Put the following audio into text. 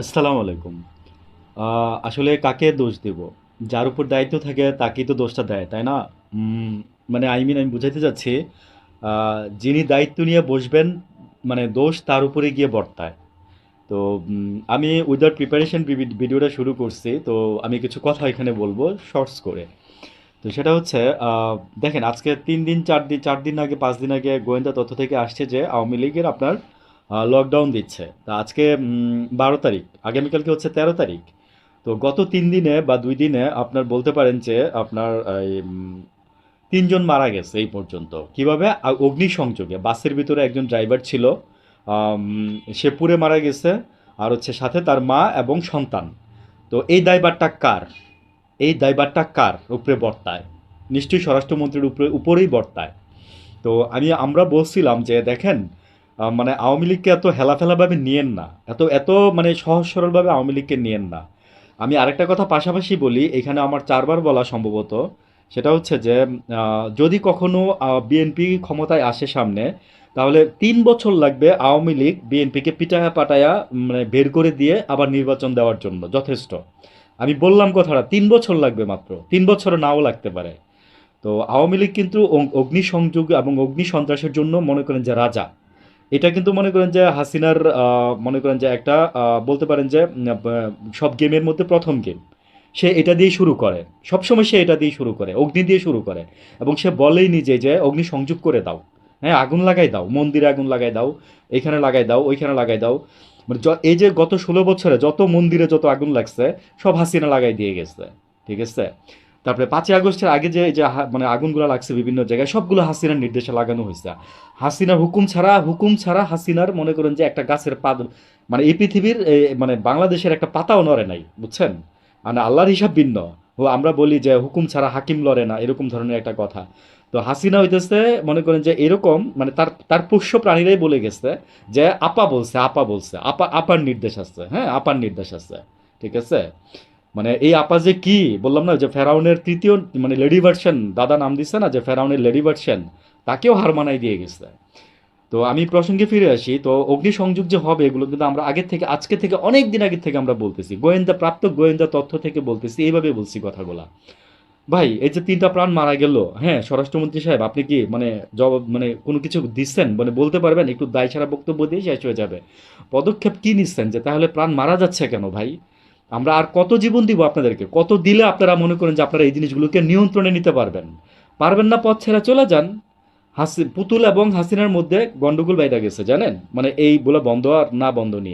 আসসালামু আলাইকুম। আসলে কাকে দোষ দেব? যার উপর দায়িত্ব থাকে তাকেই তো দোষটা দেয় তাই না? মানে আই মিন আমি বুঝাইতে আহ, যিনি দায়িত্ব নিয়ে বসবেন মানে দোষ তার উপরে গিয়ে বর্তায়। তো আমি উইদাউট প্রিপারেশন ভিডিওটা শুরু করছি তো আমি কিছু কথা এখানে বলব শর্টস করে। তো সেটা হচ্ছে দেখেন আজকে তিন দিন চার দিন চার দিন আগে পাঁচ দিন আগে গোয়েন্দা তথ্য থেকে আসছে যে আওয়ামী লীগের আপনার লকডাউন দিচ্ছে। তা আজকে বারো তারিখ, আগামীকালকে হচ্ছে তেরো তারিখ। তো গত তিন দিনে বা দুই দিনে আপনার বলতে পারেন যে আপনার তিনজন মারা গেছে এই পর্যন্ত। কীভাবে? অগ্নিসংযোগে। বাসের ভিতরে একজন ড্রাইভার ছিল সে পুড়ে মারা গেছে, আর হচ্ছে সাথে তার মা এবং সন্তান। তো এই দায়ভারটা কার? এই দায়ভারটা কার উপরে বর্তায়? নিশ্চয়ই স্বরাষ্ট্রমন্ত্রীর উপরে, উপরেই বর্তায়। তো আমি, আমরা বলছিলাম যে দেখেন মানে আওয়ামী লীগকে এত হেলাফেলাভাবে নিয়েন না। এত এত মানে সহজ সরলভাবে আওয়ামী লীগকে নিয়েন না। আমি আরেকটা কথা পাশাপাশি বলি, এখানে আমার চারবার বলা সম্ভবত, সেটা হচ্ছে যে যদি কখনো বিএনপি ক্ষমতায় আসে সামনে, তাহলে তিন বছর লাগবে আওয়ামী লীগ বিএনপিকে পিটায়া পাটায়া মানে বের করে দিয়ে আবার নির্বাচন দেওয়ার জন্য, যথেষ্ট। আমি বললাম কথাটা, তিন বছর লাগবে মাত্র, তিন বছর নাও লাগতে পারে। তো আওয়ামী লীগ কিন্তু অগ- অগ্নিসংযোগ এবং অগ্নি সন্ত্রাসের জন্য মনে করেন যে রাজা। এটা কিন্তু মনে করেন যে হাসিনার মনে করেন যে একটা বলতে পারেন যে সব গেমের মধ্যে প্রথম গেম। সে এটা দিয়ে শুরু করে। সবসময় সে এটা দিয়ে শুরু করে, অগ্নি দিয়ে শুরু করে। এবং সে বলেই নিজে যে, অগ্নি সংযোগ করে দাও। হ্যাঁ আগুন লাগাই দাও, মন্দিরে আগুন লাগাই দাও, এখানে লাগাই দাও, ওইখানে লাগাই দাও। মানে এই যে গত ষোলো বছরে যত মন্দিরে যত আগুন লাগছে, সব হাসিনা লাগাই দিয়ে গেছে। ঠিক আছে? তারপরে পাঁচই আগস্টের আগে যে যে মানে আগুনগুলো লাগছে বিভিন্ন জায়গায়, সবগুলো হাসিনার নির্দেশে লাগানো হয়েছে। হাসিনার হুকুম ছাড়া হুকুম ছাড়া হাসিনার মনে করেন যে একটা গাছের পাত মানে এই পৃথিবীর মানে বাংলাদেশের একটা পাতাও নড়ে নাই, বুঝছেন? মানে আল্লাহর হিসাব ভিন্ন। ও আমরা বলি যে হুকুম ছাড়া হাকিম লড়ে না, এরকম ধরনের একটা কথা। তো হাসিনা হইতেছে, মনে করেন যে এরকম মানে তার তার পোষ্য প্রাণীরাই বলে গেছে যে আপা বলছে আপা বলছে, আপা, আপার নির্দেশ আছে হ্যাঁ? আপার নির্দেশ আছে, ঠিক আছে? মানে এই আপা যে কি, বললাম না, যে ফেরাউনের তৃতীয় মানে লেডি ভার্সন, দাদা নাম দিচ্ছে না, যে ফেরাউনের লেডি ভার্সন, তাকেও হার মানাই দিয়ে গেছে। তো আমি প্রসঙ্গে ফিরে আসি, তো অগ্নিসংযোগ যে হবে, এগুলো কিন্তু আমরা আগে থেকে, আজকে থেকে, অনেক দিন আগে থেকে আমরা বলতেছি। গোয়েন্দা প্রাপ্ত, গোয়েন্দা তথ্য থেকে বলতেছি, এইভাবে বলছি কথাগুলা। ভাই, এই যে তিনটা প্রাণ মারা গেল হ্যাঁ স্বরাষ্ট্রমন্ত্রী সাহেব, আপনি কি মানে জবাব মানে কোনো কিছু দিচ্ছেন? মানে বলতে পারবেন, একটু দায় ছাড়া বক্তব্য দিয়ে শেষ হয়ে যাবে। পদক্ষেপ কি নিচ্ছেন, যে তাহলে প্রাণ মারা যাচ্ছে কেন ভাই? আমরা আর কত জীবন দিব আপনাদেরকে? কত দিলে আপনারা মনে করেন যে আপনারা এই জিনিসগুলোকে নিয়ন্ত্রণে নিতে পারবেন? পারবেন না, পথ ছেড়ে চলে যান। হাসি, পুতুল এবং হাসিনার মধ্যে গন্ডগোল বাইরে গেছে, জানেন? মানে এই বলে বন্ধ আর না বন্ধ নিয়ে।